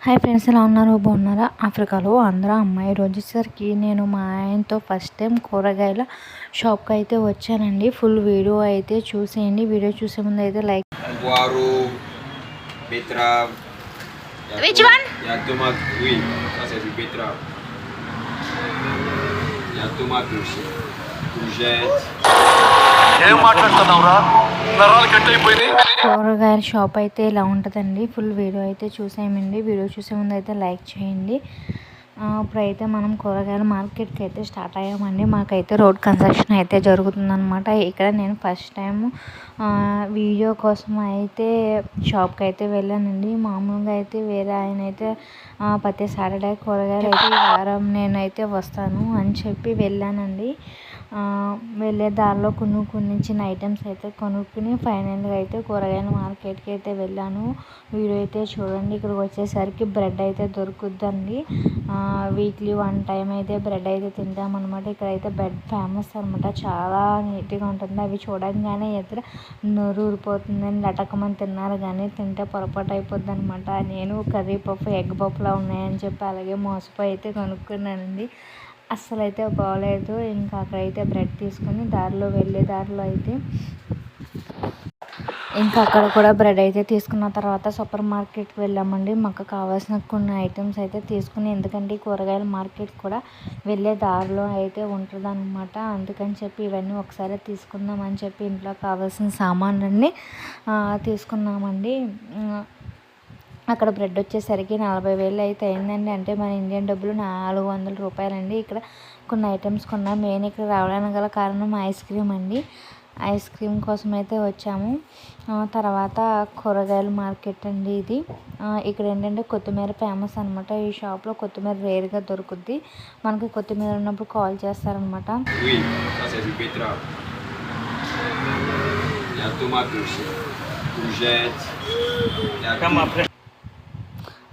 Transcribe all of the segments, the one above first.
Hi friends ఎలా ఉన్నారు బాగున్నారా ఆఫ్రికాలో అందరూ అమ్మాయి రోజుసరికి నేను మా ఆయనతో ఫస్ట్ టైం కూరగాయల షాప్కి అయితే వచ్చానండి ఫుల్ వీడియో అయితే చూసేయండి వీడియో చూసే ముందు అయితే like Guaro, betterave. Il y a Which tom- one? Il y a tomate, oui, ça c'est du betterave. Il y a tomate aussi. Courgette. ఏం మాట్లాడుతున్నావురా నరాలు కట్ అయిపోయినాయి. కూరగాయల షాప్ అయితే ఇలా ఉంటుందండి. ఫుల్ వీడియో అయితే చూసేయండి వీడియో చూసే ముందు అయితే లైక్ చేయండి. ఇప్పుడైతే మనం కూరగాయల మార్కెట్కి అయితే స్టార్ట్ అయ్యామండి. మాకైతే రోడ్ కన్స్ట్రక్షన్ అయితే జరుగుతుందనమాట ఇక్కడ నేను ఫస్ట్ టైం వీడియో కోసం అయితే షాప్కి అయితే వెళ్ళానండి. మామూలుగా అయితే వేరే ఆయన అయితే ప్రతి సాటర్డే కూరగాయలు అయితే వారం నేనైతే వస్తాను అని చెప్పి వెళ్ళానండి. వెళ్ళే దారిలో కొన్ని కొన్ని చిన్న ఐటమ్స్ అయితే కొనుక్కుని ఫైనల్గా అయితే కూరగాయల మార్కెట్కి అయితే వెళ్ళాను. వీడియో అయితే చూడండి. ఇక్కడికి వచ్చేసరికి బ్రెడ్ అయితే దొరుకుద్దండి. వీక్లీ వన్ టైం అయితే బ్రెడ్ అయితే తింటామన్నమాట. ఇక్కడైతే బ్రెడ్ ఫేమస్ అనమాట చాలా నీట్గా ఉంటుంది. అవి చూడంగానే ఎదురు నోరు ఊరిపోతుందని లటకమని తిన్నారు. కానీ తింటే పొరపాటు అయిపోద్ది అనమాట నేను కర్రీ పప్పు ఎగ్ పప్పులా ఉన్నాయని చెప్పి అలాగే మోసపోయి అయితే కొనుక్కున్నానండి. అస్సలు అయితే బాగోలేదు ఇంకా అక్కడైతే బ్రెడ్ తీసుకుని దారిలో వెళ్ళే దారిలో అయితే ఇంకా అక్కడ కూడా బ్రెడ్ అయితే తీసుకున్న తర్వాత సూపర్ మార్కెట్కి వెళ్ళామండి. మాకు కావాల్సిన కొన్ని ఐటమ్స్ అయితే తీసుకుని ఎందుకంటే ఈ కూరగాయల మార్కెట్ కూడా వెళ్ళే దారిలో అయితే ఉంటుంది అనమాట అందుకని చెప్పి ఇవన్నీ ఒకసారి తీసుకుందాం అని చెప్పి ఇంట్లో కావాల్సిన సామాన్లన్నీ తీసుకున్నామండి. అక్కడ బ్రెడ్ వచ్చేసరికి నలభై వేలు అయితే అయిందండి. అంటే మన ఇండియన్ డబ్బులు నాలుగు వందల రూపాయలండి. ఇక్కడ కొన్ని ఐటమ్స్ కొన్నాం మెయిన్ ఇక్కడ రావడానికి గల కారణం ఐస్ క్రీమ్ అండి. ఐస్ క్రీమ్ కోసం అయితే వచ్చాము. ఆ, తర్వాత కూరగాయల మార్కెట్ అండి ఇది. ఇక్కడ ఏంటంటే కొత్తిమీర ఫేమస్ అనమాట ఈ షాప్లో కొత్తిమీర రేర్గా దొరుకుద్ది. మనకి కొత్తిమీర ఉన్నప్పుడు కాల్ చేస్తారనమాట ça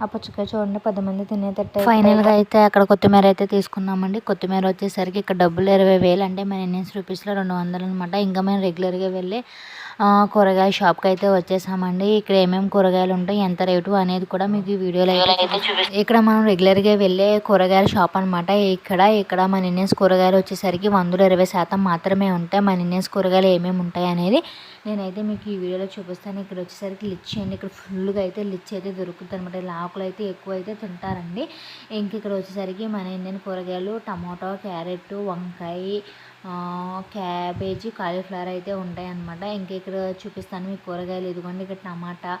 ఆ పుచ్చకాయ చూడండి పది మంది తినేటట్టు ఫైనల్గా అయితే. అక్కడ కొత్తిమీర అయితే తీసుకున్నామండి. కొత్తిమీర వచ్చేసరికి ఇక్కడ డబ్బులు ఇరవై వేలు అంటే మన ఇండియన్స్ రూపీస్లో రెండు వందలు అనమాట ఇంకా మేము రెగ్యులర్గా వెళ్ళి కూరగాయ షాప్కి అయితే వచ్చేసామండి. ఇక్కడ ఏమేమి కూరగాయలు ఉంటాయి ఎంత రేటు అనేది కూడా మీకు ఈ వీడియోలో అయితే. ఇక్కడ మనం రెగ్యులర్గా వెళ్ళే కూరగాయల షాప్ అనమాట ఇక్కడ ఇక్కడ మన ఇండియన్స్ కూరగాయలు వచ్చేసరికి వందలో ఇరవై శాతం మాత్రమే ఉంటాయి. మన ఇండియన్స్ కూరగాయలు ఏమేమి ఉంటాయి అనేది నేనైతే మీకు ఈ వీడియోలో చూపిస్తాను. ఇక్కడ వచ్చేసరికి లిచ్చి అండి. ఇక్కడ ఫుల్గా అయితే లిచ్చి అయితే దొరుకుతుంది అనమాట ఇలా ఆకులు అయితే ఎక్కువ అయితే తింటారండి. ఇంక ఇక్కడ వచ్చేసరికి మన ఇండియన్ కూరగాయలు టమాటో క్యారెట్ వంకాయ క్యాబేజీ కాలీఫ్లవర్ అయితే ఉంటాయి అన్నమాట ఇక్కడ చూపిస్తాను మీ కూరగాయలు. ఇదిగోండి ఇక్కడ టమాటా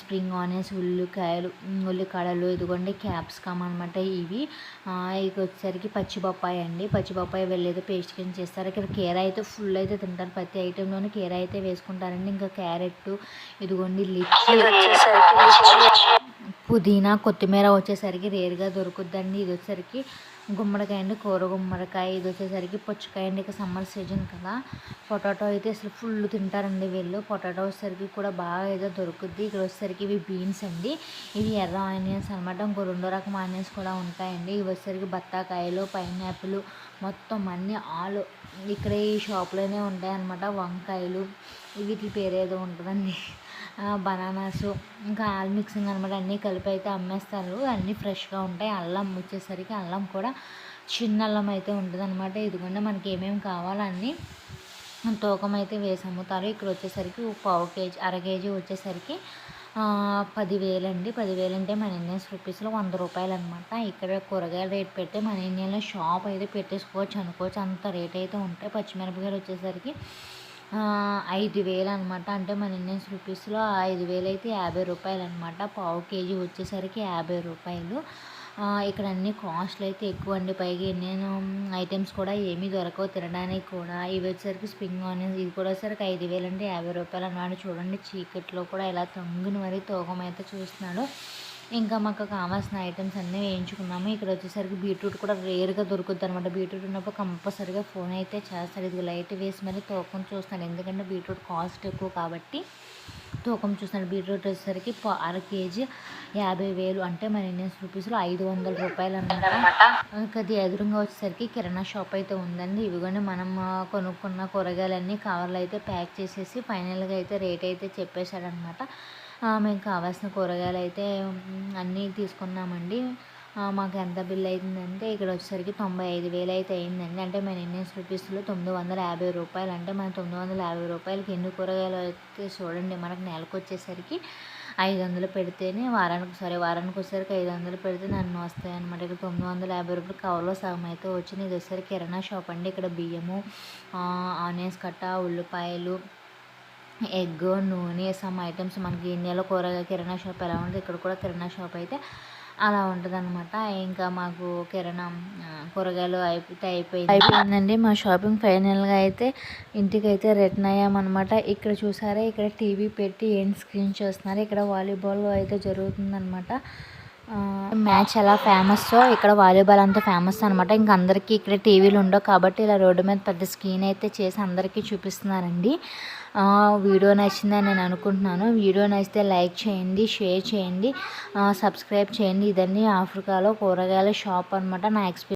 స్ప్రింగ్ ఆనియన్స్ ఉల్లికాయలు ఉమ్, ఉల్లికాడలు ఇదిగోండి క్యాప్సికమ్ అనమాట ఇవి. ఇక వచ్చేసరికి పచ్చిబొప్పాయి అండి. పచ్చి బొప్పాయి పేస్ట్ కింద చేస్తారు. ఇక్కడ కీర అయితే ఫుల్ అయితే తింటారు. ప్రతి ఐటెంలోనే కీర అయితే వేసుకుంటారండి. ఇంకా క్యారెట్ ఇదిగోండి లిచ్చి. పుదీనా కొత్తిమీర వచ్చేసరికి రేరుగా దొరుకుద్దండి. ఇది వచ్చేసరికి గుమ్మడికాయ అండి కూర గుమ్మడికాయ. ఇది వచ్చేసరికి పుచ్చకాయ అండి. ఇక సమ్మర్ సీజన్ కదా. పొటాటో అయితే అసలు ఫుల్ తింటారండి వీళ్ళు. పొటాటో వచ్చేసరికి కూడా బాగా ఏదో దొరుకుద్ది. ఇక్కడ వచ్చేసరికి ఇవి బీన్స్ అండి. ఇవి ఎర్ర ఆనియన్స్ అనమాట ఇంకో రెండో రకం ఆనియన్స్ కూడా ఉంటాయండి. ఇవి వచ్చేసరికి బత్తాకాయలు పైనాపిల్ మొత్తం అన్ని ఆలు ఇక్కడ ఈ షాప్లోనే ఉంటాయన్నమాట. వంకాయలు వీటి పేరు ఏదో ఉంటుందండి. బనానాస్ ఇంకా ఆల్ మిక్సింగ్ అనమాట అన్నీ కలిపి అయితే అమ్మేస్తారు. అన్నీ ఫ్రెష్గా ఉంటాయి. అల్లం వచ్చేసరికి అల్లం కూడా చిన్న అల్లం అయితే ఉంటుంది అనమాట ఇదిగోండి మనకి ఏమేమి కావాలో అన్నీ తూకం అయితే వేసి అమ్ముతారు. ఇక్కడ వచ్చేసరికి పావు కేజీ అర కేజీ వచ్చేసరికి పదివేలు అండి. పదివేలు అంటే మన ఇండియన్స్ రూపీస్లో వంద రూపాయలు అనమాట ఇక్కడ కూరగాయల రేట్ పెట్టి మన ఇండియన్లో షాప్ అయితే పెట్టేసుకోవచ్చు అనుకోవచ్చు. అంత రేట్ అయితే ఉంటాయి. పచ్చిమిరపకాయలు వచ్చేసరికి ఐదు వేలు అనమాట అంటే మన ఇండియన్స్ రూపీస్లో ఐదు వేలు అయితే యాభై రూపాయలు అనమాట పావు కేజీ వచ్చేసరికి యాభై రూపాయలు. ఇక్కడ అన్ని కాస్ట్లు అయితే ఎక్కువ అండి. పైగా నేను ఐటమ్స్ కూడా ఏమీ దొరకవు తినడానికి కూడా. ఇవి వచ్చేసరికి స్ప్రింగ్ ఆనియన్స్. ఇది కూడా వచ్చేసరికి ఐదు వేలు అంటే యాభై రూపాయలు అన్నమాట చూడండి చీకట్లో కూడా ఇలా తొంగుని మరీ తోగమైతే చూస్తున్నాడు. ఇంకా మాకు కావాల్సిన ఐటమ్స్ అన్నీ వేయించుకున్నాము. ఇక్కడ వచ్చేసరికి బీట్రూట్ కూడా రేర్గా దొరుకుద్ది అనమాట బీట్రూట్ ఉన్నప్పుడు కంపల్సరీగా ఫోన్ అయితే చేస్తాడు ఇది లైట్ వేసి మరీ తూకం చూస్తాడు ఎందుకంటే బీట్రూట్ కాస్ట్ ఎక్కువ కాబట్టి తూకం చూస్తాను. బీట్రూట్ వచ్చేసరికి అర కేజీ యాభై వేలు అంటే మన ఇండియన్స్ రూపీస్లో ఐదు వందల రూపాయలు అనమాట అది ఎదురుగా వచ్చేసరికి కిరాణా షాప్ అయితే ఉందండి. ఇవిగోని మనం కొనుక్కున్న కూరగాయలన్నీ కవర్లు అయితే ప్యాక్ చేసేసి ఫైనల్గా అయితే రేట్ అయితే చెప్పేశాడనమాట మేము కావాల్సిన కూరగాయలు అయితే అన్నీ తీసుకున్నామండి. మాకు ఎంత బిల్ అయిందంటే ఇక్కడ వచ్చేసరికి తొంభై ఐదు వేలు అయితే అయిందండి. అంటే మన ఇండియన్స్ రూపీస్లో తొమ్మిది వందల యాభై రూపాయలు అంటే మన తొమ్మిది వందల యాభై రూపాయలకి ఎన్ని కూరగాయలు అయితే చూడండి మనకు నెలకు వచ్చేసరికి ఐదు వందలు పెడితేనే వారానికి సరే వారానికి వచ్చేసరికి ఐదు వందలు పెడితే నన్ను వస్తాయి అనమాట ఇక్కడ తొమ్మిది వందల యాభై రూపాయలు కవర్లో సగం అయితే వచ్చింది. ఇది వచ్చేసరికి కిరాణా షాప్ అండి. ఇక్కడ బియ్యము ఆనియన్స్ కట్ట ఉల్లిపాయలు ఎగ్ నూనె సమ్ ఐటమ్స్ మనకి ఇండియాలో కూరగాయ కిరాణా షాప్ ఎలా ఉంటుంది ఇక్కడ కూడా కిరాణా షాప్ అయితే అలా ఉంటుంది అనమాట ఇంకా మాకు కిరాణా కూరగాయలు అయిపోతే అయిపోయింది. అయిపోయిందండి. మా షాపింగ్ ఫైనల్గా అయితే ఇంటికి అయితే రిటర్న్ అయ్యామన్నమాట. ఇక్కడ చూసారా? ఇక్కడ టీవీ పెట్టి ఏం స్క్రీన్ చూస్తున్నారు? ఇక్కడ వాలీబాల్ అయితే జరుగుతుందన్నమాట. మ్యాచ్ ఎలా ఫేమస్ ఇక్కడ వాలీబాల్ అంత ఫేమస్ అనమాట ఇంక అందరికీ ఇక్కడ టీవీలు ఉండవు కాబట్టి ఇలా రోడ్డు మీద పెద్ద స్క్రీన్ అయితే చేసి అందరికీ చూపిస్తున్నారండి. వీడియో నచ్చిందని నేను అనుకుంటున్నాను. వీడియో నచ్చితే లైక్ చేయండి షేర్ చేయండి. సబ్స్క్రైబ్ చేయండి. ఇదన్నీ ఆఫ్రికాలో కూరగాయల షాప్ అనమాట నా ఎక్స్పీరియన్స్